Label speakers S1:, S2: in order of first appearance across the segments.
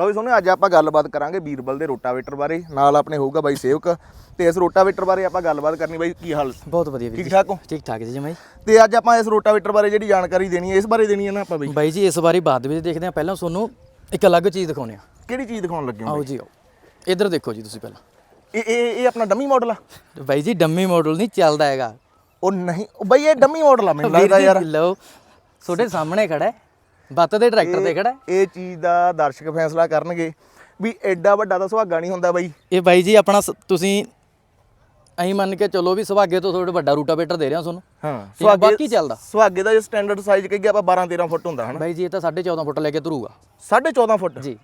S1: ਲਓ ਵੀ ਸੋਹਣੇ ਅੱਜ ਆਪਾਂ ਗੱਲਬਾਤ ਕਰਾਂਗੇ ਬੀਰਬਲ ਦੇ ਰੋਟਾਵੇਟਰ ਬਾਰੇ ਨਾਲ ਆਪਣੇ ਹੋਊਗਾ ਬਾਈ ਸੇਵਕ। ਤੇ ਇਸ ਰੋਟਾਵੇਟਰ ਬਾਰੇ ਆਪਾਂ ਗੱਲਬਾਤ ਕਰਨੀ ਬਾਈ ਕੀ ਹਾਲ?
S2: ਬਹੁਤ ਵਧੀਆ ਵੀਰ
S1: ਠੀਕ ਠਾਕ ਹੋ?
S2: ਠੀਕ ਠਾਕ ਜੀ ਜਮਾਈ
S1: ਤੇ ਅੱਜ ਆਪਾਂ ਇਸ ਰੋਟਾਵੇਟਰ ਬਾਰੇ ਜਿਹੜੀ ਜਾਣਕਾਰੀ ਦੇਣੀ ਹੈ ਇਸ ਬਾਰੇ ਦੇਣੀ ਹੈ ਨਾ ਆਪਾਂ ਬਾਈ?
S2: ਬਾਈ ਜੀ ਇਸ ਵਾਰੀ ਬਾਅਦ ਵਿੱਚ ਦੇਖਦੇ ਹਾਂ। ਪਹਿਲਾਂ ਤੁਹਾਨੂੰ ਇੱਕ ਅਲੱਗ ਚੀਜ਼ ਦਿਖਾਉਂਦੇ ਆ
S1: ਕਿਹੜੀ ਚੀਜ਼ ਦਿਖਾਉਣ ਲੱਗੇ ਹੋ
S2: ਆਓ ਜੀ ਆਓ। ਇੱਧਰ ਦੇਖੋ ਜੀ ਤੁਸੀਂ ਪਹਿਲਾਂ।
S1: ਇਹ ਇਹ ਇਹ ਆਪਣਾ ਡੰਮੀ ਮਾਡਲ ਆ?
S2: ਬਾਈ ਜੀ ਡੰਮੀ ਮਾਡਲ ਨਹੀਂ ਚੱਲਦਾ ਹੈਗਾ।
S1: ਉਹ ਨਹੀਂ ਉਹ ਬਾਈ ਇਹ ਡੰਮੀ ਮਾਡਲ ਆ ਮੈਨੂੰ
S2: ਵੀਰ
S1: ਲੱਗਦਾ
S2: ਜੀ
S1: ਯਾਰ।
S2: ਲਓ ਤੁਹਾਡੇ ਸਾਹਮਣੇ ਖੜਾ ਹੈ। ਬੱਤ ਦੇ ਟਰੈਕਟਰ ਤੇ ਖੜਾ।
S1: ਇਹ ਚੀਜ਼ ਦਾ ਦਰਸ਼ਕ ਫੈਸਲਾ ਕਰਨਗੇ ਵੀ ਐਡਾ ਵੱਡਾ ਤਾਂ ਸੁਹਾਗਾ ਨਹੀਂ ਹੁੰਦਾ ਬਾਈ।
S2: ਇਹ ਬਾਈ ਜੀ ਆਪਣਾ ਸ- ਤੁਸੀਂ ਐਂ ਮੰਨ ਕੇ ਚੱਲੋ ਵੀ ਸੁਭਾਗੇ ਤੋਂ ਥੋੜਾ ਵੱਡਾ ਰੂਟਾਵੇਟਰ ਦੇ ਰਿਹਾ ਤੁਹਾਨੂੰ।
S1: ਹਾਂ
S2: ਠੀਕ ਬਾਕੀ ਚੱਲਦਾ।
S1: ਸੁਹਾਗੇ ਦਾ ਜੇ ਸਟੈਂਡਰਡ ਸਾਈਜ਼ ਕਹੀਏ ਆਪਾਂ 12 13 ਫੁੱਟ ਹੁੰਦਾ ਹਨਾ।
S2: ਬਾਈ ਜੀ ਇਹ ਤਾਂ 14.5 ਫੁੱਟ ਲੈ ਕੇ ਤੁਰੂਗਾ।
S1: 14.5 ਫੁੱਟ?
S2: ਜੀ।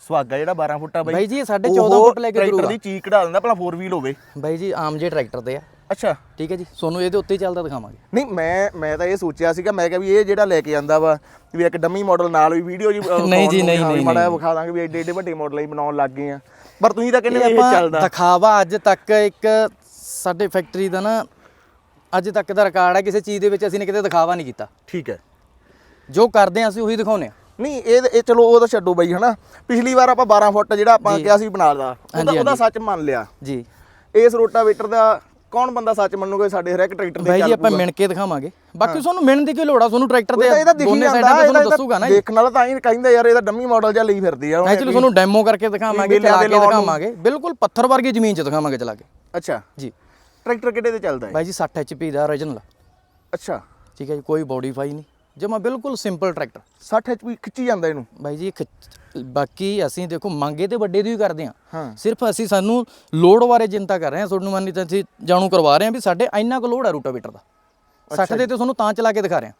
S1: ਸੁਹਾਗਾ ਜਿਹੜਾ 12 ਫੁੱਟ ਆ ਬਾਈ।
S2: ਬਾਈ ਜੀ ਇਹ 14.5 ਫੁੱਟ ਲੈ ਕੇ
S1: ਟਰੈਕਟਰ ਦੀ ਚੀਕ ਕਢਾ ਦਿੰਦਾ ਪਹਿਲਾਂ 4 ਵੀਲ ਹੋਵੇ।
S2: ਬਾਈ ਜੀ ਆਮ ਜੇ ਟਰੈਕਟਰ ਤੇ ਆ।
S1: ਅੱਛਾ।
S2: ਠੀਕ ਹੈ ਜੀ ਤੁਹਾਨੂੰ ਇਹਦੇ ਉੱਤੇ ਹੀ ਚੱਲਦਾ ਦਿਖਾਵਾਂਗੇ।
S1: ਨਹੀਂ ਮੈਂ ਮੈਂ ਤਾਂ ਇਹ ਸੋਚਿਆ ਸੀਗਾ ਮੈਂ ਕਿਹਾ ਵੀ ਇਹ ਜਿਹੜਾ ਲੈ ਕੇ ਆਂਦਾ ਵਾ ਵੀ ਇੱਕ ਡੰਮੀ ਮਾਡਲ ਨਾਲ ਵੀ ਵੀਡੀਓ ਜੀ
S2: ਨਹੀਂ ਜੀ, ਨਹੀਂ, ਨਹੀਂ,
S1: ਮਾੜਾ ਵਿਖਾ ਦਾਂਗੇ ਵੀ ਏਡੇ ਏਡੇ ਵੱਡੇ ਮਾਡਲ ਹੀ ਬਣਾਉਣ ਲੱਗ ਗਏ ਆ। ਪਰ ਤੁਸੀਂ ਤਾਂ ਕਹਿੰਦੇ ਵੀ ਇਹ ਚੱਲਦਾ।
S2: ਦਿਖਾਵਾ ਅੱਜ ਤੱਕ ਇੱਕ ਸਾਡੇ ਫੈਕਟਰੀ ਦਾ ਨਾ ਅੱਜ ਤੱਕ ਦਾ ਰਿਕਾਰਡ ਹੈ ਕਿਸੇ ਚੀਜ਼ ਦੇ ਵਿੱਚ ਅਸੀਂ ਨੇ ਕਿਤੇ ਦਿਖਾਵਾ ਨਹੀਂ ਕੀਤਾ।
S1: ਠੀਕ ਹੈ।
S2: ਜੋ ਕਰਦੇ ਹਾਂ ਅਸੀਂ ਉਹੀ ਦਿਖਾਉਂਦੇ ਹਾਂ
S1: ਨਹੀਂ ਇਹ ਇਹ ਚਲੋ ਉਹ ਤਾਂ ਛੱਡੋ ਬਾਈ ਹਨਾ। ਪਿਛਲੀ ਵਾਰ ਆਪਾਂ 12 ਫੁੱਟ ਜਿਹੜਾ ਆਪਾਂ ਕਿਹਾ ਸੀ ਬਣਾ ਦਾ ਉਹਦਾ ਉਹਦਾ ਸੱਚ ਮੰਨ ਲਿਆ।
S2: ਜੀ।
S1: ਇਸ ਰੋਟਾਵੇਟਰ ਦਾ ਕੌਣ ਬੰਦਾ ਸੱਚ ਮੰਨੂਗਾ ਸਾਡੇ ਹਰ ਇੱਕ ਟਰੈਕਟਰ ਤੇ
S2: ਬਾਈ ਜੀ ਆਪਾਂ ਮਿਣ ਕੇ ਦਿਖਾਵਾਂਗੇ। ਬਾਕੀ ਤੁਹਾਨੂੰ ਮਿਣਨ ਦੀ ਕੀ ਲੋੜ ਆ? ਤੁਹਾਨੂੰ ਟਰੈਕਟਰ ਦੇ ਦੋਨੇ ਸਾਈਡਾਂ ਤੇ ਤੁਹਾਨੂੰ ਦੱਸੂਗਾ ਨਾ
S1: ਦੇਖਣ ਵਾਲਾ ਤਾਂ ਹੀ ਕਹਿੰਦਾ ਯਾਰ ਇਹਦਾ ਡੰਮੀ ਮਾਡਲ ਜਿਹਾ ਲਈ ਫਿਰਦੀ ਆ।
S2: ਐਕਚੁਅਲੀ ਤੁਹਾਨੂੰ ਡੈਮੋ ਕਰਕੇ ਦਿਖਾਵਾਂਗੇ ਚਲਾ
S1: ਦੇ
S2: ਕੇ। ਦਿਖਾਵਾਂਗੇ। ਬਿਲਕੁਲ ਪੱਥਰ ਵਰਗੀ ਜ਼ਮੀਨ 'ਚ ਦਿਖਾਵਾਂਗੇ ਚਲਾ ਕੇ।
S1: ਅੱਛਾ।
S2: ਜੀ।
S1: ਟਰੈਕਟਰ ਕਿਹੜੇ ਤੇ ਚੱਲਦਾ ਹੈ
S2: ਬਾਈ ਜੀ 60 HP ਦਾ origignal
S1: ਅੱਛਾ।
S2: ਠੀਕ ਹੈ ਜੀ ਕੋਈ ਮੋਡੀਫਾਈ ਨਹੀਂ। ਜਮਾ ਬਿਲਕੁਲ ਸਿੰਪਲ ਟਰੈਕਟਰ।
S1: 60 HP ਖਿੱਚੀ ਜਾਂਦਾ ਇਹਨੂੰ।
S2: ਬਾਈ ਜੀ ਬਾਕੀ ਅਸੀਂ ਦੇਖੋ ਮੰਗੇ ਤੇ ਵੱਡੇ ਦੀ ਹੀ ਕਰਦੇ ਹਾਂ। ਸਿਰਫ ਅਸੀਂ ਸਾਨੂੰ ਲੋਡ ਬਾਰੇ ਚਿੰਤਾ ਕਰ ਰਹੇ ਹਾਂ ਤੁਹਾਨੂੰ ਮੰਨੀ ਤਾਂ ਅਸੀਂ ਜਾਣੂ ਕਰਵਾ ਰਹੇ ਹਾਂ ਵੀ ਸਾਡੇ ਇੰਨਾ ਕੁ ਲੋਡ ਹੈ ਰੂਟਾਵੇਟਰ ਦਾ। 60 ਦੇ ਤੇ ਤੁਹਾਨੂੰ ਤਾਂ ਚਲਾ ਕੇ ਦਿਖਾ ਰਹੇ ਹਾਂ।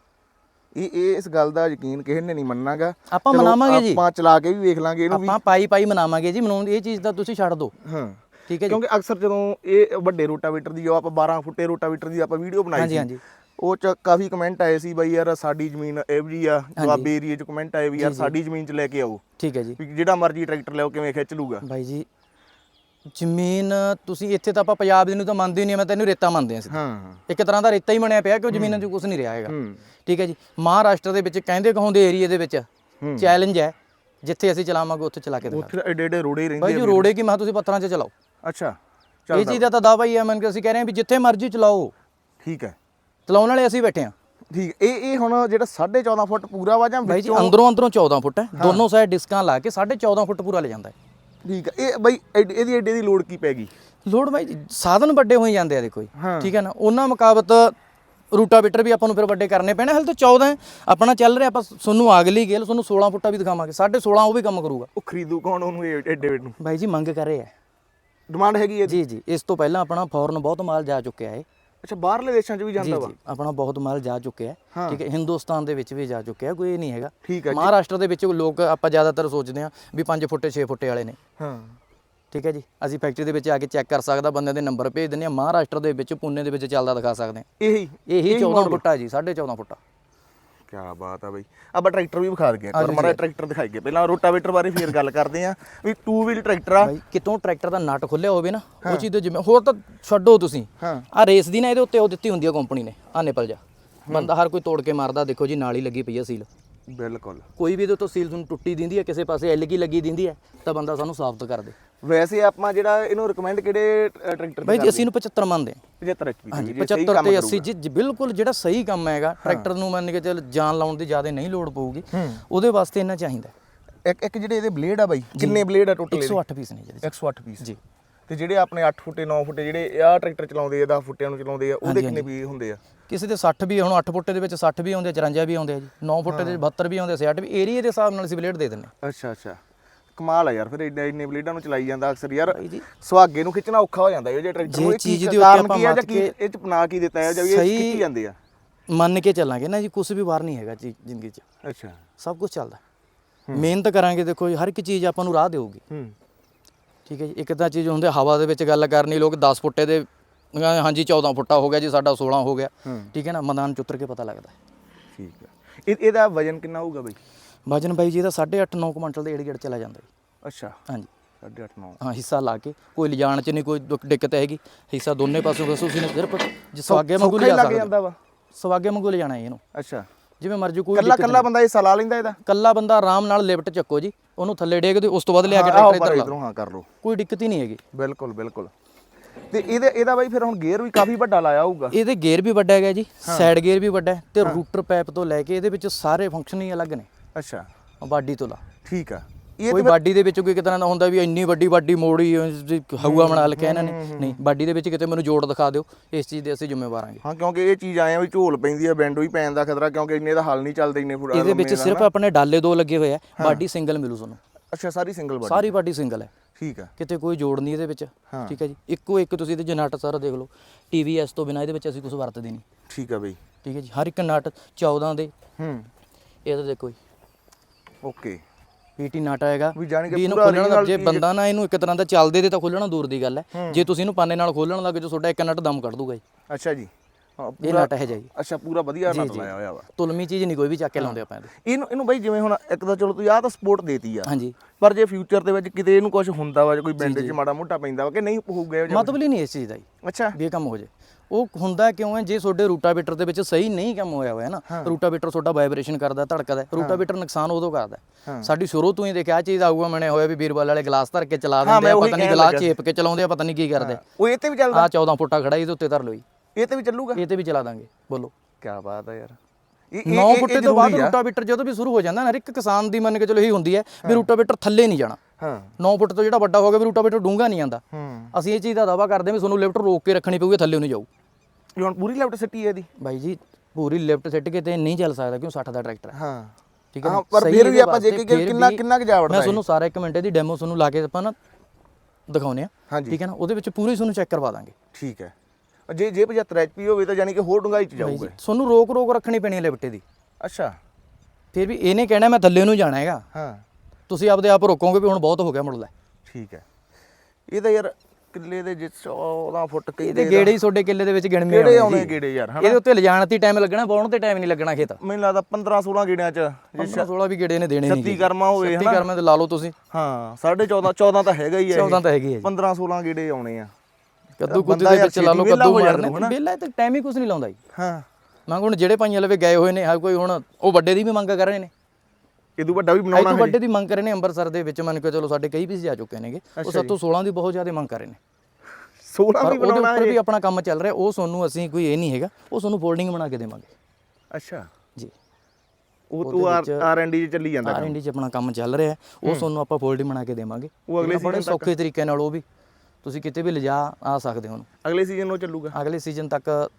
S1: ਇਹ ਇਹ ਇਸ ਗੱਲ ਦਾ ਯਕੀਨ ਕਿਸੇ ਨੇ ਨਹੀਂ ਮੰਨਾਗਾ।
S2: ਆਪਾਂ ਮਨਾਵਾਂਗੇ ਜੀ।
S1: ਆਪਾਂ ਚਲਾ ਕੇ ਵੀ ਵੇਖ ਲਾਂਗੇ ਇਹਨੂੰ ਵੀ।
S2: ਆਪਾਂ ਪਾਈ ਪਾਈ ਮਨਾਵਾਂਗੇ ਜੀ ਮਨਾਉਣ ਦੀ ਇਹ ਚੀਜ਼ ਤਾਂ ਤੁਸੀਂ ਛੱਡ ਦਿਓ।
S1: ਹਾਂ।
S2: ਠੀਕ ਹੈ ਜੀ।
S1: ਕਿਉਂਕਿ ਅਕਸਰ ਜਦੋਂ ਇਹ ਵੱਡੇ ਰੋਟਾਵੇਟਰ ਦੀ ਜੋ ਆਪਾਂ 12 ਫੁੱਟੇ ਰੋਟਾਵੇਟਰ ਦੀ ਆਪਾਂ ਵੀਡੀਓ ਬਣਾਈ
S2: ਹਾਂਜੀ,
S1: ਸੀ।
S2: ਹਾਂਜੀ।
S1: ਉਹ ਚ ਕਾਫੀ ਕਮੈਂਟ ਆਏ ਸੀ ਬਈ ਯਾਰ ਸਾਡੀ ਜ਼ਮੀਨ ਜੀ ਆ ਦੁਆਬੇ ਏਰੀਆ ਚ ਕਮੈਂਟ ਆਏ ਵੀ ਯਾਰ ਸਾਡੀ ਜ਼ਮੀਨ ਚ ਲੈ ਕੇ ਆਓ।
S2: ਠੀਕ ਹੈ ਜੀ।
S1: ਜਿਹੜਾ ਮਰਜ਼ੀ ਟਰੈਕਟਰ ਲਿਆਓ ਕਿਵੇਂ ਖਿੱਚ ਲੂਗਾ।
S2: ਬਾਈ ਜੀ ਜ਼ਮੀਨ ਤੁਸੀਂ ਇੱਥੇ ਤਾਂ ਆਪਾਂ ਪੰਜਾਬ ਦੀ ਨੂੰ ਤਾਂ ਮੰਨਦੇ ਨਹੀਂ ਮੈਂ ਤੈਨੂੰ ਰੇਤਾ ਮੰਨਦੇ ਅਸੀਂ
S1: ਹਾਂ
S2: ਇੱਕ ਤਰ੍ਹਾਂ ਦਾ ਰੇਤਾ ਹੀ ਬਣਿਆ ਪਿਆ ਕਿ ਉਹ ਜ਼ਮੀਨਾਂ 'ਚ ਕੁਝ ਨਹੀਂ ਰਿਹਾ ਹੈਗਾ। ਠੀਕ ਹੈ ਜੀ ਮਹਾਰਾਸ਼ਟਰ ਦੇ ਵਿੱਚ ਕਹਿੰਦੇ ਕਹਾਉਂਦੇ ਏਰੀਆ ਦੇ ਵਿੱਚ। ਚੈਲੰਜ ਹੈ ਜਿੱਥੇ ਅਸੀਂ ਚਲਾਵਾਂਗੇ ਉੱਥੇ ਚਲਾ ਕੇ ਦਿਖਾ।
S1: ਉੱਥੇ ਏਡੇ ਰੋੜੇ ਹੀ
S2: ਬਾਈ
S1: ਰਹਿੰਦੇ
S2: ਜੀ ਰੋੜੇ ਕੀ? ਮੈਂ ਤੁਸੀਂ ਪੱਥਰਾਂ 'ਚ ਚਲਾਓ।
S1: ਅੱਛਾ
S2: ਇਹ ਚੀਜ਼ ਦਾ ਤਾਂ ਦਾਵਾ ਹੀ ਹੈ ਮਨ ਕੇ ਅਸੀਂ ਕਹਿ ਰਹੇ ਹਾਂ ਵੀ ਜਿੱਥੇ ਮਰਜ਼ੀ ਚਲਾਓ।
S1: ਠੀਕ ਹੈ।
S2: ਚਲਾਉਣ ਵਾਲੇ ਅਸੀਂ ਬੈਠੇ ਹਾਂ।
S1: ਠੀਕ ਇਹ ਇਹ ਹੁਣ ਜਿਹੜਾ 14.5 ਫੁੱਟ ਪੂਰਾ ਵਾ ਜਾਂ
S2: ਬਾਈ ਜੀ
S1: ਵਿੱਚੋਂ
S2: ਅੰਦਰੋਂ ਅੰਦਰੋਂ 14 ਫੁੱਟ ਹੈ। ਦੋਨੋਂ ਸਾਈਡ ਡਿਸਕਾਂ ਲਾ ਕੇ 14.5 ਫੁੱਟ ਪੂਰਾ ਲੈ ਜਾਂਦਾ ਹੈ।
S1: ਠੀਕ ਹੈ ਇਹ ਬਈ ਐਡੀ- ਇਹਦੀ ਐਡੇ ਦੀ ਲੋਡ ਕੀ ਪੈ ਗਈ?
S2: ਲੋਡ ਬਾਈ ਜੀ ਸਾਧਨ ਵੱਡੇ ਹੋਈ ਜਾਂਦੇ ਆ ਦੇਖੋ ਜੀ।
S1: ਹਾਂ।
S2: ਠੀਕ ਹੈ ਨਾ ਉਹਨਾਂ ਮੁਕਾਬਤ ਰੂਟਾਵੇਟਰ ਵੀ ਆਪਾਂ ਨੂੰ ਫਿਰ ਵੱਡੇ ਕਰਨੇ ਪੈਣੇ। ਹਲ ਤਾਂ 14 ਹੈ। ਆਪਣਾ ਚੱਲ ਰਿਹਾ ਆਪਾਂ ਤੁਹਾਨੂੰ ਅਗਲੀ ਗੇਲ ਤੁਹਾਨੂੰ 16 ਫੁੱਟਾ ਵੀ ਦਿਖਾਵਾਂਗੇ। 16.5 ਉਹ ਵੀ ਕੰਮ ਕਰੂਗਾ।
S1: ਉਹ ਖਰੀਦੂ ਕੌਣ ਉਹਨੂੰ ਇਹ ਐਡੇ ਨੂੰ?
S2: ਬਾਈ ਜੀ ਮੰਗ ਕਰ ਰਹੇ ਆ
S1: ਡਿਮਾਂਡ ਹੈਗੀ ਹੈ
S2: ਜੀ ਜੀ ਇਸ ਤੋਂ ਪਹਿਲਾਂ ਆਪਣਾ ਫੌਰਨ ਬਹੁਤ ਮਾਲ ਜਾ ਚੁੱਕਿਆ ਹੈ।
S1: ਅੱਛਾ ਬਾਹਰਲੇ ਦੇਸ਼ਾਂ ਚ ਵੀ
S2: ਜੀ
S1: ਜਾਂਦਾ ਵਾ?
S2: ਜੀ ਆਪਣਾ ਬਹੁਤ ਮਾਲ ਜਾ ਚੁੱਕਿਆ ਹੈ। ਠੀਕ ਹੈ ਹਿੰਦੁਸਤਾਨ ਦੇ ਵਿੱਚ ਵੀ ਜਾ ਚੁੱਕਿਆ ਕੋਈ ਇਹ ਨਹੀਂ ਹੈਗਾ।
S1: ਠੀਕ ਹੈ
S2: ਮਹਾਰਾਸ਼ਟਰ ਦੇ ਵਿੱਚ ਲੋਕ ਆਪਾਂ ਜ਼ਿਆਦਾਤਰ ਸੋਚਦੇ ਹਾਂ ਵੀ 5 ਫੁੱਟੇ 6 ਫੁੱਟੇ ਵਾਲੇ ਨੇ।
S1: ਹਾਂ।
S2: ਠੀਕ ਹੈ ਜੀ ਅਸੀਂ ਫੈਕਟਰੀ ਦੇ ਵਿੱਚ ਆ ਕੇ ਚੈੱਕ ਕਰ ਸਕਦਾ ਬੰਦੇ ਦੇ ਨੰਬਰ ਭੇਜ ਦਿੰਦੇ ਆ ਮਹਾਰਾਸ਼ਟਰ ਦੇ ਵਿੱਚ ਪੁਣੇ ਦੇ ਵਿੱਚ ਚੱਲਦਾ ਦਿਖਾ ਸਕਦੇ ਹਾਂ।
S1: ਇਹੀ
S2: ਇਹੀ 14 ਫੁੱਟਾ ਜੀ 14.5 ਫੁੱਟਾ।
S1: ਕੀ ਬਾਤ ਆ ਬਈ। ਆਪਾਂ ਟਰੈਕਟਰ ਵੀ ਵਿਖਾ ਦਗੇ ਪਰ ਮਾੜਾ ਟਰੈਕਟਰ ਦਿਖਾਈਏ ਪਹਿਲਾਂ ਰੋਟਾਵੇਟਰ ਬਾਰੇ ਫੇਰ ਗੱਲ ਕਰਦੇ ਆ ਵੀ 2 ਵੀਲ ਟਰੈਕਟਰ ਆ।
S2: ਬਾਈ ਕਿਤੋਂ ਟਰੈਕਟਰ ਦਾ ਨਟ ਖੁੱਲਿਆ ਹੋਵੇ ਨਾ ਉਹ ਚੀਜ਼ ਦੇ ਜਿਵੇਂ ਹੋਰ ਤਾਂ ਛੱਡੋ ਤੁਸੀਂ। ਆ ਰੇਸ ਦੀ ਨਾ ਇਹਦੇ ਉੱਤੇ ਉਹ ਦਿੱਤੀ ਹੁੰਦੀ ਆ ਕੰਪਨੀ ਨੇ ਆ ਨਿਪਲ ਜਾ ਬੰਦਾ ਹਰ ਕੋਈ ਤੋੜ ਕੇ ਮਾਰਦਾ ਦੇਖੋ ਜੀ ਨਾਲ ਹੀ ਲੱਗੀ ਪਈ ਆ ਸੀਲ
S1: ਬਿਲਕੁਲ।
S2: ਕੋਈ ਵੀ ਇਹਦੇ ਤੋਂ ਸੀਲ ਤੁਹਾਨੂੰ ਟੁੱਟੀ ਦਿੰਦੀ ਹੈ ਕਿਸੇ ਪਾਸੇ ਐਲਗੀ ਲੱਗੀ ਦਿੰਦੀ ਹੈ ਤਾਂ ਬੰਦਾ ਸਾਨੂੰ ਸਾਬਤ ਕਰ ਦੇ।
S1: ਵੈਸੇ ਆਪਾਂ ਜਿਹੜਾ ਇਹਨੂੰ ਰეკਮੈਂਡ ਕਿਹੜੇ ਟਰੈਕਟਰ
S2: ਬਾਈ ਜੀ ਅਸੀਂ ਨੂੰ 75 ਮੰਨਦੇ ਹਾਂ।
S1: 75 HP
S2: ਹਾਂਜੀ
S1: ਦੀ ਜੇ ਸਹੀ
S2: 75
S1: ਕੰਮ
S2: ਤੇ
S1: ਕਰੂਗਾ।
S2: 80 ਜੀ ਬਿਲਕੁਲ ਜਿਹੜਾ ਸਹੀ ਕੰਮ ਹੈਗਾ ਟਰੈਕਟਰ ਨੂੰ ਮੰਨ ਕੇ ਚੱਲ ਜਾਨ ਲਾਉਣ ਦੀ ਜ਼ਿਆਦਾ ਨਹੀਂ ਲੋੜ ਪਊਗੀ। ਉਹਦੇ ਵਾਸਤੇ ਇੰਨਾ ਚਾਹੀਦਾ
S1: ਇੱਕ ਇੱਕ ਜਿਹੜੇ ਇਹਦੇ ਬਲੇਡ ਆ ਬਾਈ ਕਿੰਨੇ ਬਲੇਡ ਆ ਟੋਟਲ
S2: 108 ਪੀਸ ਨੇ ਜਿਹਦੇ
S1: 108 ਪੀਸ
S2: ਜੀ।
S1: ਤੇ ਜਿਹੜੇ ਆਪਣੇ 8 ਫੁੱਟੇ 9 ਫੁੱਟੇ ਜਿਹੜੇ ਆਹ ਟਰੈਕਟਰ ਚਲਾਉਂਦੇ ਆ 10 ਫੁੱਟਿਆਂ ਨੂੰ ਚਲਾਉਂਦੇ ਆ ਉਹਦੇ ਕਿੰਨੇ ਪੀਸ ਹੁੰਦੇ ਆ?
S2: ਕਿਸੇ ਦੇ 60 ਵੀ ਹੁਣ 8 ਫੁੱਟੇ ਦੇ ਵਿੱਚ 60 ਵੀ ਆਉਂਦੇ 54 ਵੀ ਆਉਂਦੇ ਆ ਜੀ 9 ਫੁੱਟੇ ਦੇ 72 ਵੀ ਆਉਂਦੇ 66 ਵੀ ਏਰੀਆ ਦੇ ਹਿਸਾਬ ਨਾਲ ਅਸੀਂ ਬਲੇਡ ਦੇ ਦਿੰਨੇ
S1: ਅੱਛਾ ਅੱਛਾ। ਕਮਾਲ ਆ ਯਾਰ ਫਿਰ ਇੰਨੇ ਇੰਨੇ ਬਲੇਡਾਂ ਨੂੰ ਚਲਾਈ ਜਾਂਦਾ ਅਕਸਰ ਯਾਰ। ਸੁਹਾਗੇ ਨੂੰ ਖਿੱਚਣਾ ਔਖਾ ਹੋ ਜਾਂਦਾ ਇਹ ਜੇ ਟਰੈਕਟਰ ਨੂੰ। ਇਹ
S2: ਚੀਜ਼ ਦੇ ਉੱਤੇ ਆਪਾਂ ਮੱਥ
S1: ਕੀ ਇਹ ਚ ਬਣਾ ਕੀ ਦਿੱਤਾ ਹੈ ਜਾਂ ਇਹ ਖਿੱਚੀ ਜਾਂਦੇ ਆ?
S2: ਮੰਨ ਕੇ ਚੱਲਾਂਗੇ ਨਾ ਜੀ ਕੁਝ ਵੀ ਵਾਰ ਨਹੀਂ ਹੈਗਾ ਜੀ ਜ਼ਿੰਦਗੀ 'ਚ।
S1: ਅੱਛਾ।
S2: ਸਭ ਕੁਝ ਚੱਲਦਾ। ਮਿਹਨਤ ਕਰਾਂਗੇ ਦੇਖੋ ਜੀ ਹਰ ਇੱਕ ਚੀਜ਼ ਆਪਾਂ ਨੂੰ ਰਾਹ ਦੇਊਗੀ।
S1: ਹੂੰ।
S2: ਠੀਕ ਹੈ ਜੀ ਇੱਕ ਤਾਂ ਚੀਜ਼ ਹੁੰਦੀ ਹਵਾ ਦੇ ਵਿੱਚ ਗੱਲ ਕਰਨੀ ਲੋਕ 10 ਫੁੱਟੇ ਦੇ ਹਾਂਜੀ 14 ਫੁੱਟਾ ਹੋ ਗਿਆ ਜੀ ਸਾਡਾ 16 ਹੋ ਗਿਆ। ਠੀਕ ਹੈ ਨਾ ਮੈਦਾਨ ਚ ਉਤਰ ਕੇ ਪਤਾ ਲੱਗਦਾ।
S1: ਠੀਕ ਹੈ ਇਹ ਇਹਦਾ ਵਜਨ ਕਿੰਨਾ ਹੋਊਗਾ ਬਈ?
S2: ਵਜਨ ਬਾਈ ਜੀ ਦਾ 8.5 9 ਕੁਇੰਟਲ ਦੇ ਏੜ ਗੇੜ ਚਲਾ ਜਾਂਦਾ ਜੀ।
S1: ਅੱਛਾ।
S2: ਹਾਂਜੀ।
S1: 8.5 9
S2: ਹਾਂ ਹਿੱਸਾ ਲਾ ਕੇ ਕੋਈ ਲਿਜਾਣ ਚ ਨਹੀਂ ਕੋਈ ਦਿੱਕਤ ਹੈਗੀ। ਹਿੱਸਾ ਦੋਨੇ ਪਾਸੋਂ ਬਸ ਉਸੇ ਨੇ ਸਿਰਫ ਜੇ ਸਵਾਗੇ ਵਾਂਗੂ
S1: ਸੌਖਾ ਹੀ
S2: ਲਿਜਾ ਸਕਦੇ
S1: ਜਾਂਦਾ ਵਾ।
S2: ਸਵਾਗੇ ਵਾਂਗੂ ਲਿਜਾਣਾ ਇਹਨੂੰ।
S1: ਅੱਛਾ।
S2: ਜਿਵੇਂ ਮਰਜ਼ੀ ਕੋਈ
S1: ਕੱਲਾ ਕੱਲਾ ਬੰਦਾ ਇਹ ਸਲਾ ਲੈਂਦਾ ਇਹਦਾ?
S2: ਕੱਲਾ ਬੰਦਾ ਆਰਾਮ ਨਾਲ ਲਿਫਟ ਚੱਕੋ ਜੀ। ਉਹਨੂੰ ਥੱਲੇ ਡੇਗ ਦਿਓ ਉਸ ਤੋਂ ਬਾਅਦ ਲਿਆ ਕੇ ਟਰੈਕਟਰ ਇੱਧਰ ਲਾ
S1: ਇਧਰੋਂ ਹਾਂ ਕਰ ਲਓ।
S2: ਕੋਈ ਦਿੱਕਤ ਹੀ ਨਹੀਂ ਹੈਗੀ।
S1: ਬਿਲਕੁਲ ਬਿਲਕੁਲ। ਤੇ ਇਹਦੇ ਇਹਦਾ ਬਾਈ ਫਿਰ ਹੁਣ ਗੇਅਰ ਵੀ ਕਾਫੀ ਵੱਡਾ ਲਾਇਆ ਹੋਊਗਾ।
S2: ਇਹਦੇ ਗੇਅਰ ਵੀ ਵੱਡਾ ਹੈਗਾ ਜੀ ਸਾਈਡ ਗੇਅਰ ਵੀ ਵੱਡਾ ਹੈ ਤੇ ਰੂਟਰ ਪਾਈਪ ਤੋਂ ਲੈ ਕੇ ਇਹਦੇ ਵਿੱਚ ਸਾਰੇ ਫੰਕਸ਼ਨ ਹੀ ਅਲੱਗ ਨੇ।
S1: ਅੱਛਾ।
S2: ਬਾਡੀ ਤੋਂ ਲਾ।
S1: ਠੀਕ ਆ। ਇਹ
S2: ਕੋਈ ਬਾਡੀ ਦੇ ਵਿੱਚ ਕੋਈ ਕਿਤੇ ਨਾ ਹੁੰਦਾ ਵੀ ਇੰਨੀ ਵੱਡੀ ਵੱਡੀ ਮੋੜੀ ਹਊਆ ਬਣਾ ਲਿਆ ਇਹਨਾਂ ਨੇ। ਨਹੀਂ ਬਾਡੀ ਦੇ ਵਿੱਚ ਕਿਤੇ ਮੈਨੂੰ ਜੋੜ ਦਿਖਾ ਦਿਓ ਇਸ ਚੀਜ਼ ਦੇ ਅਸੀਂ ਜ਼ਿੰਮੇਵਾਰ ਹਾਂਗੇ
S1: ਹਾਂ ਕਿਉਂਕਿ ਇਹ ਚੀਜ਼ ਆਏ ਆ ਵੀ ਝੋਲ ਪੈਂਦੀ ਆ ਬੈਂਡੋ ਹੀ ਪੈਣ ਦਾ ਖਤਰਾ ਕਿਉਂਕਿ ਇੰਨੇ ਦਾ ਹੱਲ ਨਹੀਂ ਚੱਲਦੇ ਇੰਨੇ ਫੁੱਟ
S2: ਇਹਦੇ ਵਿੱਚ ਸਿਰਫ ਆਪਣੇ ਡਾਲੇ ਦੋ ਲੱਗੇ ਹੋਏ ਆ ਬਾਡੀ ਸਿੰਗਲ ਮਿਲੂ ਤੁਹਾਨੂੰ।
S1: ਅੱਛਾ ਸਾਰੀ ਸਿੰਗਲ ਬਾਡੀ।
S2: ਸਾਰੀ ਬਾਡੀ ਸਿੰਗਲ ਹੈ।
S1: ਠੀਕ ਆ।
S2: ਕਿਤੇ ਕੋਈ ਜੋੜ ਨਹੀਂ ਇਹਦੇ ਵਿੱਚ। ਠੀਕ ਹੈ ਜੀ। ਇੱਕੋ ਇੱਕ ਤੁਸੀਂ ਇਹਦੇ ਜਨਟ ਸਾਰਾ ਦੇਖ ਲਓ। TVS ਤੋਂ ਬਿਨਾ ਇਹਦੇ ਵਿੱਚ ਅਸੀਂ ਕੁਝ ਵਰਤਦੇ ਨਹੀਂ।
S1: ਠੀਕ ਆ ਬਈ।
S2: ਠੀਕ ਹੈ ਜੀ। ਹਰ ਇੱਕ ਨਟ 14 ਦੇ।
S1: ਹੂੰ।
S2: ਇਹਦੇ ਦੇਖੋ ਜੀ।
S1: ਓਕੇ।
S2: ਪੀਟੀ ਨਟ ਆਏਗਾ
S1: ਵੀ ਜਾਣੀ ਕਿ ਪੂਰਾ original
S2: ਜੇ ਬੰਦਾ ਨਾ ਇਹਨੂੰ ਇੱਕ ਤਰ੍ਹਾਂ ਦਾ ਚੱਲਦੇ ਦੇ ਤਾਂ ਖੋਲਣਾ ਦੂਰ ਦੀ ਗੱਲ ਹੈ। ਜੇ ਤੁਸੀਂ ਇਹਨੂੰ ਪਾਨੇ ਨਾਲ ਖੋਲਣ ਲੱਗ ਜਾਓ ਤੁਹਾਡਾ ਇੱਕ ਨਟ ਦਮ ਕੱਢ ਦੂਗਾ ਜੀ।
S1: ਅੱਛਾ ਜੀ।
S2: ਇਹ ਨਟ ਹੈ ਜੀ।
S1: ਅੱਛਾ ਪੂਰਾ ਵਧੀਆ ਨਟ ਲਾਇਆ ਹੋਇਆ ਵਾ।
S2: ਤੁਲਮੀ ਚੀਜ਼ ਨਹੀਂ ਕੋਈ ਵੀ ਚੱਕ ਕੇ ਲਾਉਂਦੇ ਆਪਾਂ
S1: ਇਹਨੂੰ। ਇਹਨੂੰ ਬਈ ਜਿਵੇਂ ਹੁਣ ਇੱਕ ਤਾਂ ਚਲੋ ਤੁਸੀਂ ਆਹ ਤਾਂ ਸਪੋਰਟ ਦੇਤੀ ਆ।
S2: ਹਾਂਜੀ।
S1: ਪਰ ਜੇ ਫਿਊਚਰ ਦੇ ਵਿੱਚ ਕਿਤੇ ਇਹਨੂੰ ਕੁਝ ਹੁੰਦਾ ਵਾ ਜਾਂ ਕੋਈ ਬੈਂਡੇਜ ਚ ਮਾੜਾ ਮੋਟਾ ਪੈਂਦਾ ਵਾ ਕਿ ਨਹੀਂ ਹੋਊਗਾ?
S2: ਮਤਲਬ ਹੀ ਨਹੀਂ ਇਸ ਚੀਜ਼ ਦਾ ਜੀ।
S1: ਅੱਛਾ।
S2: ਵੀ ਇਹ ਕੰਮ ਹੋ ਜੇ। ਉਹ ਹੁੰਦਾ ਕਿਉਂ ਹੈ ਜੇ ਤੁਹਾਡੇ ਰੂਟਾਵੇਟਰ ਦੇ ਵਿੱਚ ਸਹੀ ਨਹੀਂ ਕੰਮ ਹੋਇਆ ਹੋਇਆ ਨਾ ਰੂਟਾਵੇਟਰ ਤੁਹਾਡਾ ਵਾਈਬ੍ਰੇਸ਼ਨ ਕਰਦਾ ਧੜਕਦਾ ਰੂਟਾਵੇਟਰ ਨੁਕਸਾਨ ਉਦੋਂ ਕਰਦਾ। ਸਾਡੀ ਸ਼ੁਰੂ ਤੋਂ ਹੀ ਦੇਖਿਆ ਆਹ ਚੀਜ਼ ਆਊਗਾ ਮੈਨੇ ਹੋਇਆ ਵੀ ਵੀਰਵਾਲ ਵਾਲੇ ਗਲਾਸ ਧਰ ਕੇ ਚਲਾ ਦਿੰਦੇ ਆ ਪਤਾ ਨਹੀਂ ਗਲਾਸ ਚੇਪ ਕੇ ਚਲਾਉਂਦੇ ਆ ਪਤਾ ਨਹੀਂ ਕੀ ਕਰਦੇ।
S1: ਉਹ ਇਹ ਤੇ ਵੀ ਚੱਲਦਾ।
S2: ਆ 14 ਫੁੱਟਾ ਖੜਾ ਇਹਦੇ ਉੱਤੇ ਧਰ ਜੀ।
S1: ਇਹ ਤੇ ਵੀ ਚੱਲੂਗਾ?
S2: ਇਹ ਤੇ ਵੀ ਚਲਾ ਦਾਂਗੇ ਬੋਲੋ।
S1: ਕੀ ਬਾਤ ਆ ਯਾਰ। ਇਹ
S2: 9 ਫੁੱਟੇ ਤੋਂ ਬਾਅਦ ਰੂਟਾਵੇਟਰ ਜਦੋਂ ਵੀ ਸ਼ੁਰੂ ਹੋ ਜਾਂਦਾ ਨਾ ਹਰ ਇੱਕ ਕਿਸਾਨ ਦੀ ਮੰਨ ਕੇ ਚਲੋ ਇਹੀ ਹੁੰਦੀ ਹੈ ਵੀ ਰੂਟਾਵੇਟਰ ਥੱਲੇ ਨਹੀਂ ਜਾਣਾ।
S1: ਹਾਂ।
S2: 9 ਫੁੱਟ ਤੋਂ ਜਿਹੜਾ ਵੱਡਾ ਹੋ ਗਿਆ ਵੀ ਰੂਟਾਵੇਟਰ ਡੂੰਘਾ ਨਹੀਂ ਆਂਦਾ
S1: ਹੂੰ।
S2: ਅਸੀਂ ਇਹ ਚੀਜ਼ ਦਾ ਦਾਵਾ ਕਰਦੇ ਹਾਂ ਵੀ ਤੁਹਾਨੂੰ ਲਿਫਟ ਰੋਕ ਕੇ ਰੱਖਣੀ ਪਊਗੀ ਥੱਲੇ ਨਹੀਂ ਜਾਊ।
S1: ਇਹ ਹੁਣ ਪੂਰੀ ਲੈਫਟ ਸਿੱਟੀ ਹੈ ਇਹਦੀ?
S2: ਬਾਈ ਜੀ ਪੂਰੀ ਲਿਫਟ ਸਿੱਟ ਕੇ ਤੇ ਨਹੀਂ ਚੱਲ ਸਕਦਾ ਕਿਉਂ? 60 ਦਾ ਟਰੈਕਟਰ ਹੈ।
S1: ਹਾਂ।
S2: ਠੀਕ ਹੈ
S1: ਹਾਂ,
S2: ਨਾ?
S1: ਪਰ ਫਿਰ ਵੀ ਆਪਾਂ ਜੇ ਕਿ ਕਿੰਨਾ- ਕਿੰਨਾ ਕੁ ਜਾ ਵੜਦਾ
S2: ਮੈਂ? ਤੁਹਾਨੂੰ ਸਾਰਾ ਇੱਕ ਮਿੰਟ ਦੀ ਡੈਮੋ ਤੁਹਾਨੂੰ ਲਾ ਕੇ ਆਪਾਂ ਨਾ ਦਿਖਾਉਨੇ ਆ ਠੀਕ ਹੈ ਨਾ? ਉਹਦੇ ਵਿੱਚ ਪੂਰੀ ਤੁਹਾਨੂੰ ਚੈੱਕ ਕਰਵਾ ਦਾਂਗੇ।
S1: ਠੀਕ ਹੈ। ਜੇ ਜੇ 75 ਐਚਪੀ ਹੋਵੇ ਤਾਂ ਯਾਨੀ ਕਿ ਹੋਰ ਡੂੰਘਾਈ ਚ ਜਾਊਗਾ।
S2: ਤੁਹਾਨੂੰ ਰੋਕ ਰੋਕ ਰੱਖਣੀ ਪੈਣੀ ਹੈ ਲਿਫਟ ਦੀ।
S1: ਅੱਛਾ।
S2: ਫਿਰ ਵੀ ਇਹਨੇ ਕਹਿਣਾ ਮੈਂ ਥੱਲੇ ਨੂੰ ਜਾਣਾ ਹੈਗਾ।
S1: ਹਾਂ।
S2: ਤੁਸੀਂ ਆਪਦੇ ਆਪ ਰੋਕੋਗੇ ਵੀ ਹੁਣ ਬਹੁਤ ਹੋ ਗਿਆ ਮੁੜ ਲੈ।
S1: ਠੀਕ ਹੈ। ਇਹ ਤਾਂ ਯਾਰ ਕਿੱਲੇ ਦੇ ਜਿਸ 14 ਫੁੱਟ ਕਈ
S2: ਇਹਦੇ ਗੇੜੇ ਹੀ ਤੁਹਾਡੇ ਕਿੱਲੇ ਦੇ ਵਿੱਚ ਗਿਣਵੇਂ
S1: ਕਿਹੜੇ
S2: ਆਉਣੇ
S1: ਆਉਣੇ ਗੇੜੇ ਯਾਰ ਹਨਾ?
S2: ਇਹਦੇ ਉੱਤੇ ਲਿਜਾਣ ਤੇ ਟਾਈਮ ਲੱਗਣਾ ਪਾਉਣ ਤੇ ਟਾਈਮ ਨਹੀਂ ਲੱਗਣਾ ਖੇਤ।
S1: ਮੈਨੂੰ ਲੱਗਦਾ 15 16 ਗੇੜਿਆਂ ਚ ਜੇ
S2: 15 16 ਵੀ ਗੇੜੇ ਨੇ ਦੇਣੇ ਨਹੀਂ
S1: 36 ਕਰਮਾ ਹੋਵੇ
S2: 36 ਕਰਮਾਂ ਤੇ ਲਾ ਲਓ ਤੁਸੀਂ।
S1: ਹਾਂ 14.5 14 ਤਾਂ ਹੈਗਾ ਹੀ ਹੈ
S2: 14 ਤਾਂ ਹੈਗੀ ਹੈ ਜੀ।
S1: 15 16 ਗੇੜੇ ਆਉਣੇ ਆ।
S2: ਕੱਦੂ ਕੁੱਦੂ ਦੇ ਵਿੱਚ ਲਾ ਲਓ ਕੱਦੂ
S1: ਹੋ
S2: ਮਾਰਨੇ ਬੇਲਾ ਤੇ ਟਾਈਮ ਹੀ ਕੁਝ ਨਹੀਂ ਲਾਉਂਦਾ ਜੀ।
S1: ਹਾਂ।
S2: ਮੈਂ ਕਿਹਾ ਹੁਣ ਜਿਹੜੇ ਭਾਈਆਂ ਲਵੇ ਗਏ ਹੋਏ ਨੇ ਹਰ ਕੋਈ ਹੁਣ ਉਹ ਵੱਡੇ ਦੀ ਵੀ ਮੰਗ ਕਰ ਰਹੇ ਨੇ।
S1: ਇਦੋਂ ਵੱਡਾ ਵੀ ਬਣਾਉਣਾ
S2: ਤੋਂ ਵੱਡੇ ਦੀ ਮੰਗ ਕਰ ਰਹੇ ਨੇ ਅੰਮ੍ਰਿਤਸਰ ਦੇ ਵਿੱਚ ਮੰਨ ਕੇ ਚਲੋ ਸਾਡੇ ਕਈ ਪੀਸ ਜਾ ਚੁੱਕੇ ਨੇਗੇ। ਉਹ ਸਭ ਤੋਂ 16 ਦੀ ਬਹੁਤ ਜ਼ਿਆਦਾ ਮੰਗ ਕਰ ਰਹੇ ਨੇ।
S1: 16
S2: ਪਰ
S1: ਵੀ
S2: ਉਹਦੇ
S1: ਬਣਾਉਣਾ
S2: ਉੱਪਰ ਵੀ ਆਪਣਾ ਕੰਮ ਚੱਲ ਰਿਹਾ ਉਹ ਤੁਹਾਨੂੰ ਅਸੀਂ ਕੋਈ ਇਹ ਨਹੀਂ ਹੈਗਾ ਉਹ ਤੁਹਾਨੂੰ ਫੋਲਡਿੰਗ ਬਣਾ ਕੇ ਦੇਵਾਂਗੇ।
S1: ਅੱਛਾ।
S2: ਜੀ।
S1: ਉਹ ਤੂੰ ਆਰ ਐਂਡ ਡੀ ਚ ਚੱਲੀ ਜਾਂਦਾ
S2: ਆਰ ਐਂਡ ਚ ਆਪਣਾ ਕੰਮ ਚੱਲ ਰਿਹਾ ਹੈ, ਉਹ ਤੁਹਾਨੂੰ ਆਪਾਂ ਫੋਲਡਿੰਗ ਬਣਾ ਕੇ ਦੇਵਾਂਗੇ।
S1: ਉਹ ਅਗਲੇ
S2: ਬੜੇ ਸੌਖੇ ਤਰੀਕੇ ਨਾਲ ਉਹ ਵੀ। ਤੁਸੀਂ ਕਿਤੇ ਵੀ ਲਿਜਾ ਆ ਸਕਦੇ ਹੋ ਉਹਨੂੰ।
S1: ਅਗਲੇ ਸੀਜ਼ਨ ਨੂੰ ਚੱਲੂਗਾ।
S2: ਅਗਲੇ ਸੀਜ਼ਨ ਤੱਕ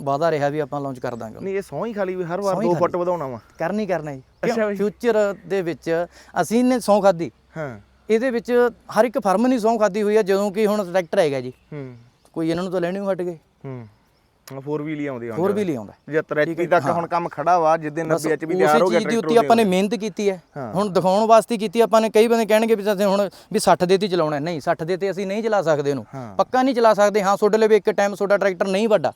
S2: ਵਾਦਾ ਰਿਹਾ ਵੀ ਆਪਾਂ ਲਾਂਚ ਕਰ ਦਾਂਗੇ।
S1: ਨਹੀਂ ਇਹ ਸੌਂ ਹੀ ਖਾਲੀ ਵੀ ਹਰ ਵਾਰ 2 ਫੁੱਟ ਵਧਾਉਣਾ ਵਾ।
S2: ਕਰਨੀ ਕਰਨਾ। ਜੀ। ਫਿਊਚਰ ਦੇ ਵਿੱਚ ਅਸੀਂ ਨੇ ਸੌਂ ਖਾਦੀ
S1: ਹਾਂ।
S2: ਇਹਦੇ ਵਿੱਚ ਹਰ ਇੱਕ ਫਰਮ ਨੇ ਸੌਂ ਖਾਦੀ ਹੋਈ ਹੈ ਜਦੋਂ ਕਿ ਹੁਣ ਟਰੈਕਟਰ ਹੈਗਾ ਜੀ।
S1: ਹੂੰ।
S2: ਕੋਈ ਇਹਨਾਂ ਨੂੰ ਤਾਂ ਲੈਣੇ ਹੀ ਹਟ ਗਏ।
S1: ਹੂੰ। 4 ਵੀਲ ਹੀ ਆਉਂਦੇ
S2: ਹੋਰ ਵੀ ਲਿਆਉਂਦਾ
S1: 75 ਐਚਪੀ ਤੱਕ ਹੁਣ ਕੰਮ ਖੜਾ ਵਾ ਜਿੱਦੇ 90 ਐਚਪੀ ਤਿਆਰ ਹੋ
S2: ਉਸੇ
S1: ਗਿਆ
S2: ਚੀਜ਼ ਦੀ ਉੱਤੇ ਆਪਾਂ ਨੇ ਮਿਹਨਤ ਕੀਤੀ ਹੈ। ਹੁਣ ਦਿਖਾਉਣ ਵਾਸਤੇ ਕੀਤੀ ਆਪਾਂ ਨੇ ਕਈ ਬੰਦੇ ਕਹਿਣਗੇ ਵੀ ਅਸੀਂ ਹੁਣ ਵੀ 60 ਦੇ ਤੇ ਚਲਾਉਣਾ ਹੈ। ਨਹੀਂ 60 ਦੇ ਤੇ ਅਸੀਂ ਨਹੀਂ ਚਲਾ ਸਕਦੇ ਇਹਨੂੰ। ਪੱਕਾ ਨਹੀਂ ਚਲਾ ਸਕਦੇ। ਹਾਂ ਤੁਹਾਡੇ ਲਈ ਵੀ ਇੱਕ ਟਾਈਮ ਤੁਹਾਡਾ ਟਰੈਕਟਰ ਨਹੀਂ ਵੱਡਾ।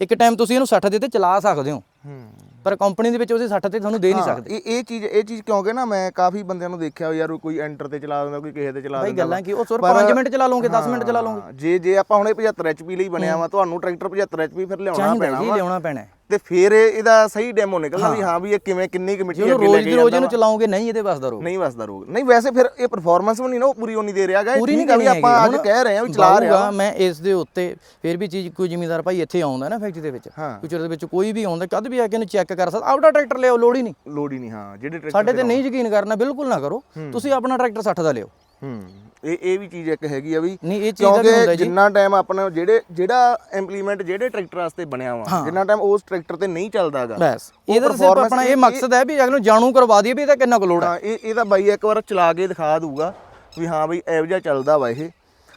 S2: ਇੱਕ ਟਾਈਮ ਤੁਸੀਂ ਇਹਨੂੰ 60 ਦੇ ਤੇ ਚਲਾ ਸਕਦੇ ਹੋ।
S1: ਹੂੰ।
S2: ਪਰ ਕੰਪਨੀ ਦੇ ਵਿੱਚ ਉਹਦੇ 60 ਤੇ ਤੁਹਾਨੂੰ ਦੇ ਨਹੀਂ ਸਕਦੇ।
S1: ਇਹ ਇਹ ਚੀਜ਼ ਇਹ ਚੀਜ਼ ਕਿਉਂਕਿ ਨਾ ਮੈਂ ਕਾਫੀ ਬੰਦਿਆਂ ਨੂੰ ਦੇਖਿਆ ਯਾਰ ਕੋਈ ਐਂਟਰ ਤੇ ਚਲਾ ਦਿੰਦਾ ਕੋਈ ਕਿਸੇ ਤੇ ਚਲਾ
S2: ਭਾਈ
S1: ਦਿੰਦਾ
S2: ਗੱਲਾਂ ਕੀ ਉਹ ਸਿਰਫ 5 ਮਿੰਟ ਚਲਾ ਲਓਗੇ 10 ਮਿੰਟ ਚਲਾ ਲਓਗੇ।
S1: ਜੇ ਜੇ ਆਪਾਂ ਹੁਣ ਇਹ 75 ਐਚਪੀ ਲਈ ਬਣਿਆ ਵਾ ਤੁਹਾਨੂੰ ਟਰੈਕਟਰ 75 ਐਚਪੀ ਫਿਰ ਲਿਆਉਣਾ
S2: ਚਾਹੀਦਾ
S1: ਪੈਣਾ
S2: ਜੀ
S1: ਵਾ।
S2: ਲਿਆਉਣਾ ਪੈਣਾ ਹੈ।
S1: ਤੇ ਫਿਰ ਇਹ- ਇਹਦਾ ਸਹੀ ਡੈਮੋ ਨਿਕਲਦਾ ਵੀ ਹਾਂ। ਵੀ ਇਹ ਕਿਵੇਂ ਕਿੰਨੀ ਕੁ ਮਿੱਟੀ
S2: ਜੇ ਉਹਨੂੰ
S1: ਅੱਗੇ ਲੈ
S2: ਰੋਜ਼
S1: ਕੇ
S2: ਦੀ ਰੋਜ਼
S1: ਜਾਂਦਾ
S2: ਇਹਨੂੰ ਚਲਾਓਗੇ ਨਹੀਂ ਇਹਦੇ ਬਸ ਦਾ ਰੋਗ
S1: ਨਹੀਂ ਵਸਦਾ ਰੋਗ ਨਹੀਂ ਵੈਸੇ ਫਿਰ ਇਹ ਪਰਫਾਰਮੈਂਸ ਵੀ ਨਹੀਂ ਨਾ ਉਹ ਪੂਰੀ ਉਨੀ ਦੇ ਰਿਹਾਗਾ
S2: ਪੂਰੀ ਨਹੀਂ ਕਰਨੀ
S1: ਆਪਾਂ ਅੱਜ। ਕਹਿ ਰਹੇ ਹਾਂ ਵੀ ਚਲਾ ਰਿਹਾ
S2: ਮੈਂ ਇਸ ਦੇ ਉੱਤੇ ਫਿਰ ਵੀ ਚੀਜ਼ ਕੋਈ ਜ਼ਿਮੀਦਾਰ ਭਾਈ ਇੱਥੇ ਆਉਂਦਾ ਨਾ ਫੈਕਟਰੀ ਦੇ ਵਿੱਚ।
S1: ਹਾਂ।
S2: ਫਿਊਚਰ ਦੇ ਵਿੱਚ ਕੋਈ ਵੀ ਆਉਂਦਾ ਕਦ ਵੀ ਆ ਕੇ ਇਹਨੂੰ ਚੈੱਕ ਕਰ ਸਕਦਾ। ਆਪਦਾ ਟਰੈਕਟਰ ਲਿਆਓ ਲੋੜ ਹੀ ਨਹੀਂ।
S1: ਲੋੜ ਹੀ ਨਹੀਂ ਹਾਂ ਜਿਹੜੇ ਟਰੈਕਟਰ
S2: ਸਾਡੇ ਤੇ ਨਹੀਂ ਯਕੀਨ ਕਰਨਾ ਬਿਲਕੁਲ ਨਾ ਕਰੋ। ਤੁਸੀਂ ਆਪਣਾ ਟਰੈਕਟਰ 60 ਦਾ ਲਿਓ
S1: ਹੂੰ ਇਹ ਇਹ ਵੀ ਚੀਜ਼ ਇੱਕ ਹੈਗੀ ਆ ਵੀ
S2: ਨਹੀਂ ਇਹ ਚੀਜ਼ ਦਾ ਹੁੰਦਾ ਜੀ।
S1: ਜਿੰਨਾ ਟਾਈਮ ਆਪਣਾ ਜਿਹੜੇ ਜਿਹੜਾ ਇੰਪਲੀਮੈਂਟ ਜਿਹੜੇ ਟਰੈਕਟਰ ਵਾਸਤੇ ਬਣਿਆ ਵਾ ਜਿੰਨਾ ਟਾਈਮ ਉਸ ਟਰੈਕਟਰ ਤੇ ਨਹੀਂ ਚੱਲਦਾਗਾ
S2: ਬਸ। ਇਹਦਾ ਸਿਰਫ ਆਪਣਾ ਇਹ ਮਕਸਦ ਹੈ ਵੀ ਅਗਲੇ ਨੂੰ ਜਾਣੂ ਕਰਵਾ ਦਈਏ ਵੀ ਇਹਦਾ ਕਿੰਨਾ ਕੁ ਲੋਡ ਹੈ।
S1: ਇਹ ਇਹਦਾ ਬਾਈ ਇੱਕ ਵਾਰ ਚਲਾ ਕੇ ਦਿਖਾ ਦੂਗਾ ਵੀ ਹਾਂ ਬਈ ਐਵ ਜਿਹਾ ਚੱਲਦਾ ਵਾ ਇਹ।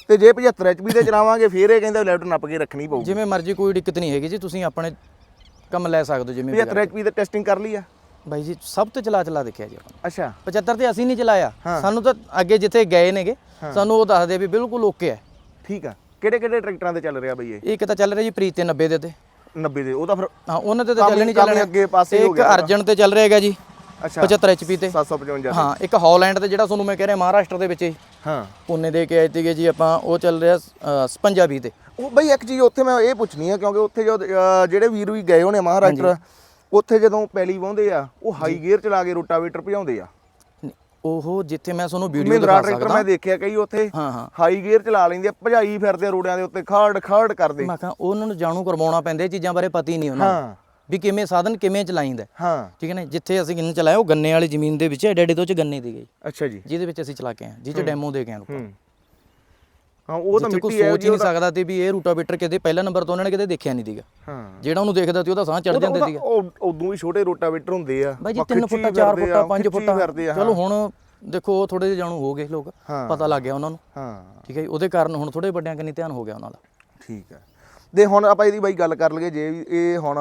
S1: ਤੇ ਜੇ 75 ਐਚਪੀ ਤੇ ਚਲਾਵਾਂਗੇ ਫਿਰ ਇਹ ਕਹਿੰਦਾ ਲੈਫਟ ਨੱਪ ਕੇ ਰੱਖਣੀ ਪਊਗੀ।
S2: ਜਿਵੇਂ ਮਰਜ਼ੀ ਕੋਈ ਦਿੱਕਤ ਨਹੀਂ ਹੈਗੀ ਜੀ ਤੁਸੀਂ ਆਪਣੇ ਕੰਮ ਲੈ ਸਕਦੇ ਹੋ ਜਿਵੇਂ ਵੀ
S1: 75 ਐਚਪੀ ਤੇ ਟੈਸਟਿੰਗ ਕਰ ਲਈ ਆ।
S2: ਬਾਈ ਜੀ ਸਭ ਤੋਂ ਚਲਾ ਚਲਾ ਦੇਖਿਆ ਜੀ ਆਪਾਂ।
S1: ਅੱਛਾ।
S2: 75 ਤੇ ਅਸੀਂ ਨਹੀਂ ਚਲਾਇਆ। ਸਾਨੂੰ ਤਾਂ ਅੱਗੇ ਜਿੱਥੇ ਗਏ ਨੇਗੇ ਸਾਨੂੰ ਉਹ ਦੱਸਦੇ ਵੀ ਬਿਲਕੁਲ ਓਕੇ ਹੈ।
S1: ਠੀਕ ਆ। ਕਿਹੜੇ ਕਿਹੜੇ ਟਰੈਕਟਰਾਂ ਤੇ ਚੱਲ ਰਿਹਾ ਬਈ ਇਹ?
S2: ਇੱਕ ਤਾਂ ਚੱਲ ਰਿਹਾ ਜੀ ਪ੍ਰੀਤ ਤੇ 90 ਦੇ ਤੇ
S1: 90 ਦੇ ਉਹ ਤਾਂ ਫਿਰ
S2: ਹਾਂ ਉਹਨਾਂ ਤੇ ਤਾਂ ਚੱਲਣੀ ਚੱਲਣੀ
S1: ਅੱਗੇ ਪਾਸੇ ਹੋ
S2: ਇੱਕ ਅਰਜਨ ਤੇ ਚੱਲ ਰਿਹਾ ਹੈਗਾ ਜੀ
S1: ਅੱਛਾ।
S2: 75 ਐਚਪੀ ਤੇ।
S1: 755
S2: ਹਾਂ ਇੱਕ ਹਾਲੈਂਡ ਤੇ ਜਿਹੜਾ ਤੁਹਾਨੂੰ ਮੈਂ ਕਹਿ ਰਿਹਾ ਮਹਾਰਾਸ਼ਟਰ ਦੇ ਵਿੱਚ ਹੀ
S1: ਹਾਂ।
S2: ਪੁਨੇ ਦੇ ਕੇ ਆਏ ਜੀ ਆਪਾਂ ਉਹ ਚੱਲ ਰਿਹਾ ਅ, 56 20 ਤੇ।
S1: ਉਹ ਬਈ ਇੱਕ ਚੀਜ਼ ਉੱਥੇ ਮੈਂ ਇਹ ਪੁੱਛਣੀ ਆ ਕਿਉਂਕਿ ਉੱਥੇ ਜਿਹੜੇ ਵੀਰ ਵੀ ਗਏ ਹੋਣੇ ਮਹਾਰਾਸ਼ਟਰ ਉੱਥੇ ਜਦੋਂ ਪੈਲੀ ਵਾਹੁੰਦੇ ਆ ਉਹ ਹਾਈ ਗੇਅਰ ਚਲਾ ਕੇ ਰੋਟਾਵੇਟਰ ਭਜਾਉਂਦੇ ਆ।
S2: ਉਹ ਜਿੱਥੇ ਮੈਂ ਤੁਹਾਨੂੰ ਵੀਡੀਓ ਦਿਖਾ
S1: ਟਰੈਕਟਰ
S2: ਸਕਦਾ।
S1: ਮੈਂ ਦੇਖਿਆ ਕਈ ਉੱਥੇ ਹਾਈ ਗੇਅਰ ਚਲਾ ਲੈਂਦੇ ਆ ਭਜਾਈ ਫਿਰਦੇ ਆ ਰੋਡਾਂ ਦੇ ਉੱਤੇ ਖੜ ਖੜ ਕਰਦੇ।
S2: ਮੈਂ ਕਹਾਂ ਉਹਨਾਂ ਨੂੰ ਜਾਣੂ ਕਰਵਾਉਣਾ ਪੈਂਦਾ ਇਹ ਚੀਜ਼ਾਂ ਬਾਰੇ ਪਤਾ ਹੀ ਨਹੀਂ ਉਹਨਾਂ ਨੂੰ। ਵੀ ਕਿਵੇਂ ਸਾਧਨ ਕਿਵੇਂ ਚਲਾਈਂਦਾ
S1: ਹਾਂ।
S2: ਠੀਕ ਹੈ ਨਾ ਜਿੱਥੇ ਅਸੀਂ ਗੰਨੇ ਚਲਾਇਆ ਉਹ ਗੰਨੇ ਵਾਲੀ ਜ਼ਮੀਨ ਦੇ ਵਿੱਚ ਐਡੇ ਐਡੇ ਤੋਂ ਚ ਗੰਨੇ ਦੀ ਗਈ।
S1: ਅੱਛਾ ਜੀ।
S2: ਜਿਹਦੇ ਵਿੱਚ ਅਸੀਂ ਚਲਾ ਕੇ ਆਏ ਜਿਹਦੇ ਡੈਮੋ ਦੇ ਕੇ ਆਏ।
S1: ਹੂੰ ਉਹ ਤਾਂ ਮਿੱਟੀ ਹੈ
S2: ਸੋਚ ਹੀ ਨਹੀਂ ਸਕਦਾ ਤੇ ਵੀ ਇਹ ਰੂਟਾਵੇਟਰ ਕਿਤੇ ਪਹਿਲਾ ਨੰਬਰ ਤੋਂ ਉਹਨਾਂ ਨੇ ਕਿਤੇ ਦੇਖਿਆ ਨਹੀਂ ਦੀਗਾ
S1: ਹਾਂ।
S2: ਜਿਹੜਾ ਉਹਨੂੰ ਦੇਖਦਾ ਸੀ ਉਹਦਾ ਸਾਹ ਚੜ ਜਾਂਦੇ ਸੀਗਾ।
S1: ਉਹ ਉਦੋਂ ਵੀ ਛੋਟੇ ਰੋਟਾਵੇਟਰ ਹੁੰਦੇ ਆ।
S2: ਬਾਈ ਜੀ
S1: ਉਹ
S2: 3
S1: ਖਿੱਚੀ
S2: ਫੁੱਟਾ 4
S1: ਫਿਰਦੇ ਆ,
S2: ਫੁੱਟਾ 5
S1: ਖਿੱਚੀ
S2: ਫੁੱਟਾ। ਚਲੋ ਹੁਣ ਦੇਖੋ ਉਹ ਥੋੜੇ ਜਿਹੇ ਜਾਣੂ ਹੋ ਗਏ ਲੋਕ। ਪਤਾ ਲੱਗ ਗਿਆ ਉਹਨਾਂ ਨੂੰ।
S1: ਹਾਂ।
S2: ਠੀਕ ਹੈ ਜੀ ਉਹਦੇ ਕਾਰਨ ਹੁਣ ਥੋੜੇ ਵੱਡਿਆਂ ਕੰਨੀ ਧਿਆਨ ਹੋ ਗਿਆ ਉਹਨਾਂ ਦਾ।
S1: ਠੀਕ ਹੈ। ਦੇ ਹੁਣ ਆਪਾਂ ਇਹਦੀ ਬਾਈ ਗੱਲ ਕਰ ਲਈਏ ਜੇ ਇਹ ਹੁਣ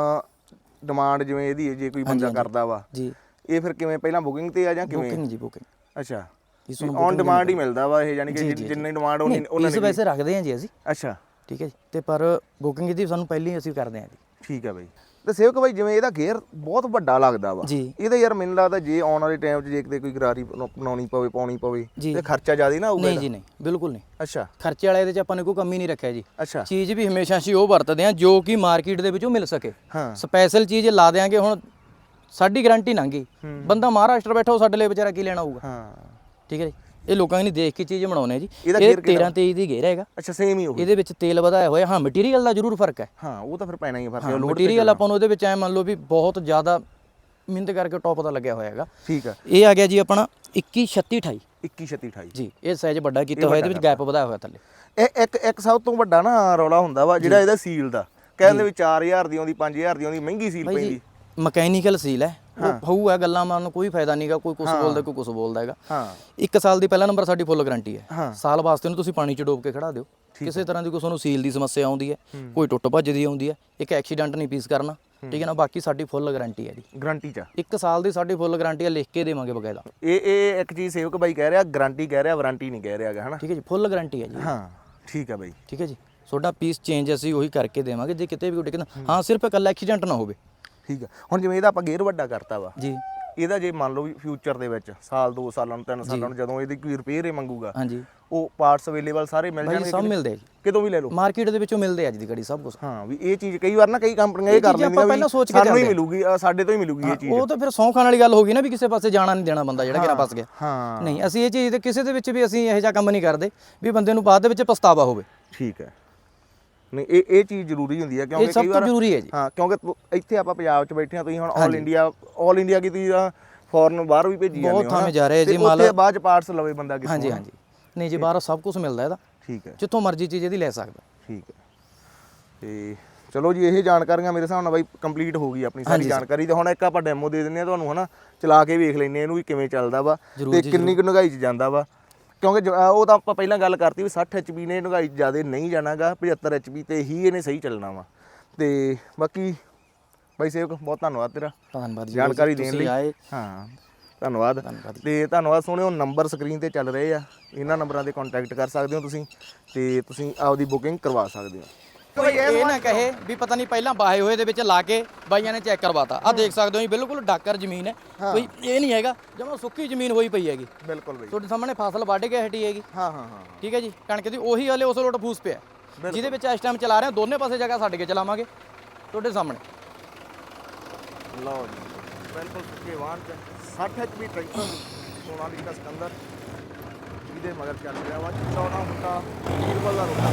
S1: ਡਿਮਾਂਡ ਜਿਵੇਂ ਇਹਦੀ ਜੇ ਕੋਈ ਬੰਦਾ ਕਰਦਾ ਵਾ
S2: ਜੀ।
S1: ਇਹ ਫਿਰ ਕਿਵੇਂ ਪਹਿਲਾਂ ਬੁਕਿੰਗ ਤੇ ਆ ਜਾਂ ਕਿਵੇਂ?
S2: ਬੁਕਿੰਗ ਜੀ ਬੁਕਿੰਗ
S1: ਅੱਛਾ।
S2: ਇਸ
S1: ਔਨ ਡਿਮਾਂਡ ਹੀ ਮਿਲਦਾ। ਵਾ ਇਹ ਯਾਨੀ ਕਿ ਜਿੰਨੀ ਡਿਮਾਂਡ ਉਹਨੀ
S2: ਇਸ ਵੈਸੇ ਰੱਖਦੇ ਹਾਂ ਜੀ ਅਸੀਂ।
S1: ਅੱਛਾ।
S2: ਠੀਕ ਹੈ ਜੀ। ਤੇ ਪਰ ਬੁਕਿੰਗ ਦੀ ਸਾਨੂੰ ਪਹਿਲਾਂ ਅਸੀਂ ਕਰਦੇ ਹਾਂ ਜੀ।
S1: ਠੀਕ ਹੈ ਬਾਈ। ਤੇ ਸੇਵਕ ਬਾਈ ਜਿਵੇਂ ਇਹਦਾ ਗੇਅਰ ਬਹੁਤ ਵੱਡਾ ਲੱਗਦਾ ਵਾ। ਇਹਦਾ ਯਾਰ ਮੈਨੂੰ ਲੱਗਦਾ ਜੇ ਆਉਣ ਵਾਲੇ ਟਾਈਮ 'ਚ ਜੇ ਕਿਤੇ ਕੋਈ ਗਰਾਰੀ ਬਣਾ- ਬਣਾਉਣੀ ਪਵੇ ਪਾਉਣੀ ਪਵੇ। ਤੇ ਖਰਚਾ ਜ਼ਿਆਦਾ ਨਾ ਆਊਗਾ
S2: ਨਹੀਂ ਜੀ ਨਹੀਂ। ਬਿਲਕੁਲ ਨਹੀਂ।
S1: ਅੱਛਾ।
S2: ਖਰਚੇ ਵਾਲੇ ਇਹਦੇ ਚ ਆਪਾਂ ਨੇ ਕੋਈ ਕਮੀ ਨਹੀਂ ਰੱਖਿਆ ਜੀ।
S1: ਅੱਛਾ।
S2: ਚੀਜ਼ ਵੀ ਹਮੇਸ਼ਾ ਅਸੀਂ ਉਹ ਵਰਤਦੇ ਹਾਂ ਜੋ ਕਿ ਮਾਰਕੀਟ ਦੇ ਵਿੱਚੋਂ ਮਿਲ ਸਕੇ।
S1: ਹਾਂ।
S2: ਸਪੈਸ਼ਲ ਚੀਜ਼ ਲਾ ਦੇਾਂਗੇ ਹੁਣ ਸਾਡੀ ਗਾਰੰਟੀ ਨੰਗੀ ਬੰਦਾ ਮਹਾਰਾਸ਼ਟਰ ਬੈਠਾ ਉਹ ਸਾਡੇ ਲਈ ਵਿਚਾਰਾ ਕੀ ਲੈਣਾ ਹੋਊਗਾ?
S1: ਹਾਂ।
S2: ਠੀਕ ਹੈ ਜੀ? ਇਹ ਲੋਕਾਂ ਨੇ ਦੇਖ ਕੇ ਚੀਜ਼ ਬਣਾਉਣੇ ਜੀ। ਇਹ
S1: gear ਕਿਹੜਾ
S2: 13 23 ਦੀ ਗੇਰ ਹੈਗਾ।
S1: ਅੱਛਾ ਸੇਮ ਹੀ ਉਹ
S2: ਇਹਦੇ ਵਿੱਚ ਤੇਲ ਵਧਾਇਆ ਹੋਇਆ। ਹਾਂ ਮਟੀਰੀਅਲ ਦਾ ਜ਼ਰੂਰ ਫ਼ਰਕ ਹੈ।
S1: ਹਾਂ ਉਹ ਤਾਂ ਫਿਰ ਪੈਣਾ ਹੀ ਫ਼ਰਕ
S2: ਹਾਂ ਮਟੀਰੀਅਲ ਆਪਾਂ ਨੂੰ ਉਹਦੇ ਵਿੱਚ ਐ ਮੰਨ ਲਓ ਵੀ ਬਹੁਤ ਜ਼ਿਆਦਾ ਮਿਹਨਤ ਕਰਕੇ ਟੌਪ ਦਾ ਲੱਗਿਆ ਹੋਇਆ ਹੈਗਾ।
S1: ਠੀਕ ਆ
S2: ਇਹ ਆ ਗਿਆ ਜੀ ਆਪਣਾ 21 36 28
S1: 21 36 28
S2: ਜੀ ਇਹ ਸਾਈਜ਼ ਵੱਡਾ ਕੀਤਾ ਹੋਇਆ ਇਹਦੇ ਵਿੱਚ ਗੈਪ ਵਧਾਇਆ ਹੋਇਆ ਥੱਲੇ।
S1: ਇਹ ਇੱਕ ਇੱਕ ਸਭ ਤੋਂ ਵੱਡਾ ਨਾ ਰੌਲਾ ਹੁੰਦਾ ਵਾ ਜਿਹੜਾ ਇਹਦਾ ਸੀਲ ਦਾ। ਕਹਿੰਦੇ ਵੀ 4000 ਦੀ ਆਉਂਦੀ 5000 ਦੀ ਆਉਂਦੀ ਮਹਿੰਗੀ ਸੀਲ ਪੈਂਦੀ।
S2: ਮਕੈਨੀਕਲ ਸੀਲ ਹੈ। ਉਹ ਹੋਊ ਹੈ ਗੱਲਾਂ ਮਾਰਨ ਨੂੰ ਕੋਈ ਫਾਇਦਾ ਨਹੀਂਗਾ ਕੋਈ ਕੁਝ ਬੋਲਦਾ ਕੋਈ ਕੁਝ ਬੋਲਦਾ ਹੈਗਾ।
S1: ਹਾਂ।
S2: ਇੱਕ ਸਾਲ ਦੀ ਪਹਿਲਾ ਨੰਬਰ ਸਾਡੀ ਫੁੱਲ ਗਾਰੰਟੀ
S1: ਹਾਂ।
S2: ਹੈ। ਸਾਲ ਵਾਸਤੇ ਨੂੰ ਤੁਸੀਂ ਪਾਣੀ 'ਚ ਡੋਬ ਕੇ ਖੜਾ ਦਿਓ। ਕਿਸੇ ਤਰ੍ਹਾਂ ਦੀ ਕੋਈ ਤੁਹਾਨੂੰ ਸੀਲ ਦੀ ਸਮੱਸਿਆ ਆਉਂਦੀ ਹੈ ਕੋਈ ਟੁੱਟ ਭੱਜ ਦੀ ਆਉਂਦੀ ਹੈ ਇੱਕ ਐਕਸੀਡੈਂਟ ਨਹੀਂ ਪੀਸ ਕਰਨਾ। ਠੀਕ ਹੈ ਨਾ ਬਾਕੀ ਸਾਡੀ ਫੁੱਲ ਗਾਰੰਟੀ ਹੈ ਜੀ।
S1: ਗਾਰੰਟੀ ਚ।
S2: ਇੱਕ ਸਾਲ ਦੀ ਸਾਡੀ ਫੁੱਲ ਗਾਰੰਟੀ ਹੈ ਲਿਖ ਕੇ ਦੇਵਾਂਗੇ ਬਕਾਇਦਾ।
S1: ਇਹ ਇਹ ਇੱਕ ਚੀਜ਼ ਸੇਵਕ ਬਾਈ ਕਹਿ ਰਿਹਾ ਗਾਰੰਟੀ ਕਹਿ ਰਿਹਾ ਵਾਰੰਟੀ ਨਹੀਂ ਕਹਿ ਰਿਹਾਗਾ ਹਨਾ?
S2: ਠੀਕ ਹੈ ਜੀ ਫੁੱਲ ਗਾਰੰਟੀ ਹੈ ਜੀ।
S1: ਹਾਂ ਠੀਕ ਆ ਬਾਈ।
S2: ਠੀਕ ਹੈ ਜੀ। ਤੁਹਾਡਾ ਪੀਸ ਚੇਂਜ ਅਸੀਂ ਉਹੀ ਕਰਕੇ ਦੇਵਾਂਗੇ ਜੇ ਕਿਤੇ ਵੀ ਕੋਈ ਦਿੱਕਤ ਹਾਂ। ਸਿਰਫ ਇਕੱਲਾ ਐਕਸੀਡੈਂਟ ਨਾ ਹੋਵੇ।
S1: ਠੀਕ ਆ। ਹੁਣ ਜਿਵੇਂ ਇਹਦਾ ਆਪਾਂ ਗੇਅਰ ਵੱਡਾ ਕਰਤਾ ਵਾ
S2: ਜੀ।
S1: ਇਹਦਾ ਜੇ ਮੰਨ ਲਓ ਵੀ ਫਿਊਚਰ ਦੇ ਵਿੱਚ ਸਾਲ 2 ਸਾਲਾਂ ਨੂੰ 3 ਸਾਲਾਂ ਨੂੰ ਜਦੋਂ ਇਹਦੀ ਕੋਈ ਰਿਪੇਅਰ ਹੀ ਮੰਗੂਗਾ
S2: ਹਾਂਜੀ।
S1: ਉਹ ਪਾਰਟਸ ਅਵੇਲੇਬਲ ਸਾਰੇ ਮਿਲ ਜਾਣਗੇ
S2: ਸਭ ਮਿਲਦੇ ਆ
S1: ਕਿਤੋਂ ਵੀ ਲੈ ਲਓ।
S2: ਮਾਰਕੀਟ ਦੇ ਵਿੱਚੋਂ ਮਿਲਦੇ ਅੱਜ ਦੀ ਘੜੀ ਸਭ ਕੁਝ
S1: ਹਾਂ ਵੀ ਇਹ ਚੀਜ਼ ਕਈ ਵਾਰ ਨਾ ਕਈ ਕੰਪਨੀਆਂ ਇਹ ਕਰ ਲੈਂਦੀਆਂ
S2: ਕੇ
S1: ਸਾਨੂੰ ਹੀ। ਮਿਲੂਗੀ ਸਾਡੇ ਤੋਂ ਹੀ ਮਿਲੂਗੀ ਇਹ ਚੀਜ਼।
S2: ਉਹ ਤਾਂ ਫਿਰ ਸੌਂ ਖਾਣ ਵਾਲੀ ਗੱਲ ਹੋ ਗਈ ਨਾ ਵੀ ਕਿਸੇ ਪਾਸੇ ਜਾਣਾ ਨਹੀਂ ਦੇਣਾ ਬੰਦਾ ਜਿਹੜਾ ਕਿਰਾ ਫਸ ਗਿਆ।
S1: ਹਾਂ।
S2: ਨਹੀਂ ਅਸੀਂ ਇਹ ਚੀਜ਼ ਤੇ ਕਿਸੇ ਦੇ ਵਿੱਚ ਵੀ ਅਸੀਂ ਇਹੋ ਜਿਹਾ ਕੰਮ ਨਹੀਂ ਕਰਦੇ ਵੀ ਬੰਦੇ ਨੂੰ ਬਾਅਦ ਦੇ ਵਿੱਚ ਪਛਤਾਵਾ ਹੋਵੇ।
S1: ਠੀਕ ਹੈ। ਨਹੀਂ ਇਹ ਇਹ ਚੀਜ਼ ਜ਼ਰੂਰੀ ਹੁੰਦੀ ਹੈ ਕਿਉਂਕਿ
S2: ਇਹ ਸਭ ਤੋਂ ਜ਼ਰੂਰੀ ਹੈ ਜੀ।
S1: ਹਾਂ ਕਿਉਂਕਿ ਤੁ- ਇੱਥੇ ਆਪਾਂ ਪੰਜਾਬ 'ਚ ਬੈਠੇ ਹਾਂ ਤੁਸੀਂ ਹੁਣ ਆਲ ਇੰਡੀਆ ਆਲ ਇੰਡੀਆ ਕੀ ਤੁਸੀਂ ਫੋਰਨ ਬਾਹਰ ਵੀ ਭੇਜੀ ਜਾਂਦੇ
S2: ਬਹੁਤ
S1: ਹੋ
S2: ਥਾਵੇਂ
S1: ਹਨਾ?
S2: ਜਾ ਰਹੇ
S1: ਤੇ
S2: ਜੀ ਮਾਲ-
S1: ਉੱਥੇ ਬਾਅਦ ਚ ਪਾਰਟਸ ਲਵੇ ਬੰਦਾ ਕਿੱਥੋਂ
S2: ਹਾਂਜੀ ਹਾਂਜੀ। ਨਹੀਂ ਜੀ ਬਾਹਰ ਸਭ ਕੁਝ ਮਿਲਦਾ ਇਹਦਾ।
S1: ਠੀਕ ਹੈ।
S2: ਜਿੱਥੋਂ ਮਰਜ਼ੀ ਚੀਜ਼ ਇਹਦੀ ਲੈ ਸਕਦਾ।
S1: ਠੀਕ ਹੈ। ਤੇ ਚਲੋ ਜੀ ਇਹ ਜਾਣਕਾਰੀਆਂ ਮੇਰੇ ਹਿਸਾਬ ਨਾਲ ਬਾਈ ਕੰਪਲੀਟ ਹੋ ਗਈ ਆਪਣੀ ਸਾਰੀ ਜਾਣਕਾਰੀ ਤੇ ਹੁਣ ਇੱਕ ਆਪਾਂ ਡੈਮੋ ਦੇ ਦਿੰਨੇ ਆ ਤੁਹਾਨੂੰ ਹਨਾ? ਚਲਾ ਕੇ ਵੇਖ ਲੈਨੇ ਇਹਨੂੰ ਵੀ ਕਿਵੇਂ ਚੱਲਦਾ ਵਾ ਤੇ ਕਿੰਨੀ ਕੁ ਡੂੰਘਾਈ 'ਚ ਜਾਂਦਾ ਵਾ। ਕਿਉਂਕਿ ਜ- ਅਹ ਉਹ ਤਾਂ ਆਪਾਂ ਪਹਿਲਾਂ ਗੱਲ ਕਰਤੀ ਵੀ 60 ਐਚਪੀ ਨੇ ਡੂੰਘਾਈ ਜ਼ਿਆਦਾ ਨਹੀਂ ਜਾਣਾਗਾ 75 ਐਚਪੀ ਤੇ ਹੀ ਇਹਨੇ ਸਹੀ ਚੱਲਣਾ ਵਾ। ਤੇ ਬਾਕੀ ਬਾਈ ਸੇਵਕ ਬਹੁਤ ਧੰਨਵਾਦ ਤੇਰਾ।
S2: ਧੰਨਵਾਦ ਜੀ
S1: ਜਾਣਕਾਰੀ ਦੇਣ ਲਈ।
S2: ਆਏ।
S1: ਹਾਂ ਧੰਨਵਾਦ।
S2: ਧੰਨਵਾਦ
S1: ਤੇ ਧੰਨਵਾਦ ਸੋਹਣਿਓ ਨੰਬਰ ਸਕਰੀਨ ਤੇ ਚੱਲ ਰਹੇ ਆ। ਇਹਨਾਂ ਨੰਬਰਾਂ ਤੇ ਕੰਟੈਕਟ ਕਰ ਸਕਦੇ ਹੋ ਤੁਸੀਂ ਤੇ ਤੁਸੀਂ ਆਪਦੀ ਬੁਕਿੰਗ ਕਰਵਾ ਸਕਦੇ ਹੋ।
S2: ਕੋਈ ਇਹ ਨਾ ਕਹੇ ਵੀ ਪਤਾ ਨਹੀਂ ਪਹਿਲਾਂ ਬਾਹੇ ਹੋਏ ਦੇ ਵਿੱਚ ਲਾ ਕੇ ਬਾਈਆਂ ਨੇ ਚੈੱਕ ਕਰਵਾਤਾ। ਆ ਦੇਖ ਸਕਦੇ ਹੋ ਜੀ ਬਿਲਕੁਲ ਡਾਕਰ ਜ਼ਮੀਨ ਹੈ। ਕੋਈ ਇਹ ਨਹੀਂ ਹੈਗਾ ਜਮਾ ਸੁੱਕੀ ਜ਼ਮੀਨ ਹੋਈ ਪਈ ਹੈਗੀ।
S1: ਬਿਲਕੁਲ ਬਈ।
S2: ਤੁਹਾਡੇ ਸਾਹਮਣੇ ਫਸਲ ਵੱਢ ਕੇ ਹਟੀ ਹੈਗੀ।
S1: ਹਾਂ ਹਾਂ ਹਾਂ।
S2: ਠੀਕ ਹੈ ਜੀ ਕਣਕ ਦੀ ਉਹੀ ਹਲੇ ਉਸ ਲੋਟ ਫੂਸ ਪਿਆ। ਜਿਹਦੇ ਵਿੱਚ ਇਸ ਟਾਈਮ ਚਲਾ ਰਹੇ ਹਾਂ ਦੋਨੇ ਪਾਸੇ ਜਗ੍ਹਾ ਛੱਡ ਕੇ ਚਲਾਵਾਂਗੇ। ਤੁਹਾਡੇ ਸਾਹਮਣੇ।
S1: ਲਓ ਜੀ ਬਿਲਕੁਲ ਸੁੱਕੇ ਵਾਹਨ ਚ। 60 ਐਚਪੀ ਟਰੈਕਟਰ ਸੋਨਾਲੀ ਦਾ ਸਕੰਦਰ। ਇਹਦੇ ਮਗਰ ਚੱਲ ਰਿਹਾ ਵਾ 14 ਫੁੱਟਾ ਵੀਰਬਲ ਦਾ ਰੋਟਾ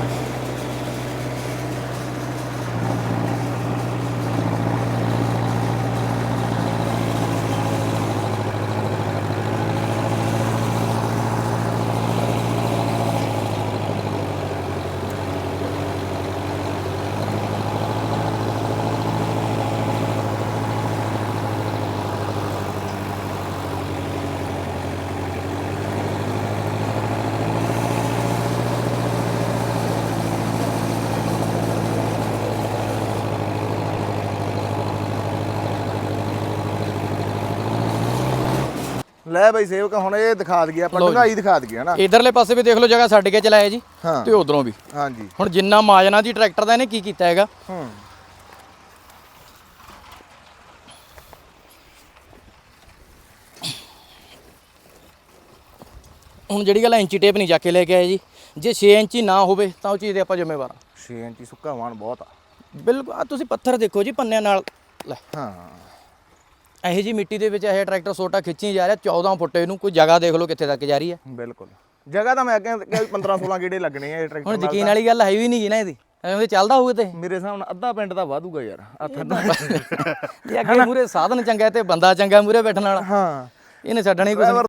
S1: ਲੈ ਬਈ ਸੇਵਕ ਹੁਣ ਇਹ ਦਿਖਾ ਦਈਏ ਆਪਾਂ ਡੂੰਘਾਈ ਦਿਖਾ ਦਈਏ ਹਨਾ?
S2: ਇਧਰਲੇ ਪਾਸੇ ਵੀ ਦੇਖ ਲਓ ਜਗ੍ਹਾ ਛੱਡ ਕੇ ਚਲਾਇਆ ਜੀ ਤੇ ਉਧਰੋਂ ਵੀ।
S1: ਹਾਂਜੀ।
S2: ਹੁਣ ਜਿੰਨਾ ਮਾਜਨਾ ਜੀ ਟਰੈਕਟਰ ਦਾ ਇਹਨੇ ਕੀ ਕੀਤਾ ਹੈਗਾ?
S1: ਹੂੰ।
S2: ਹੁਣ ਜਿਹੜੀ ਗੱਲ ਇੰਚੀ ਟੇਪ ਨਹੀਂ ਜਾ ਕੇ ਲੈ ਕੇ ਆਏ ਜੀ। ਜੇ 6 ਇੰਚੀ ਨਾ ਹੋਵੇ ਤਾਂ ਉਹ ਚੀਜ਼ ਦੇ ਆਪਾਂ ਜ਼ਿੰਮੇਵਾਰ ਹਾਂ
S1: 6 ਇੰਚੀ ਸੁੱਕਾ ਵਾਹਨ ਬਹੁਤ ਆ।
S2: ਬਿਲਕੁਲ ਤੁਸੀਂ ਪੱਥਰ ਦੇਖੋ ਜੀ ਪੰਨਿਆਂ ਨਾਲ। ਲੈ।
S1: ਹਾਂ।
S2: ਇਹੋ ਜੀ ਮਿੱਟੀ ਦੇ ਵਿੱਚ ਇਹ ਟਰੈਕਟਰ ਸੋਟਾ ਖਿੱਚੀ ਜਾ ਰਿਹਾ 14 ਫੁੱਟ ਇਹਨੂੰ ਕੋਈ ਜਗ੍ਹਾ ਦੇਖ ਲਓ ਕਿੱਥੇ ਤੱਕ ਜਾ ਰਹੀ ਹੈ।
S1: ਬਿਲਕੁਲ। ਜਗ੍ਹਾ ਤਾਂ ਮੈਂ ਅੱਗੇ ਕਿਹਾ 15 16 ਗੇੜੇ ਲੱਗਣੇ ਆ ਇਹ ਟਰੈਕਟਰ
S2: ਹੁਣ ਯਕੀਨ ਵਾਲੀ ਗੱਲ ਹੈ ਵੀ ਨਹੀਂ ਨਾ ਇਹਦੀ। ਐਵੇਂ ਚੱਲਦਾ ਹੋਊ ਤੇ।
S1: ਮੇਰੇ ਹਿਸਾਬ ਨਾਲ ਅੱਧਾ ਪਿੰਡ ਦਾ ਵਾਧੂਗਾ ਯਾਰ ਹੱਥ
S2: ਇਹ ਅੱਗੇ ਮੂਰੇ ਸਾਧਨ ਚੰਗਾ ਤੇ ਬੰਦਾ ਚੰਗਾ ਮੂਰੇ ਬੈਠਣ ਵਾਲਾ।
S1: ਹਾਂ।
S2: ਇਹਨੇ ਛੱਡਣੀ ਨਹੀਂ।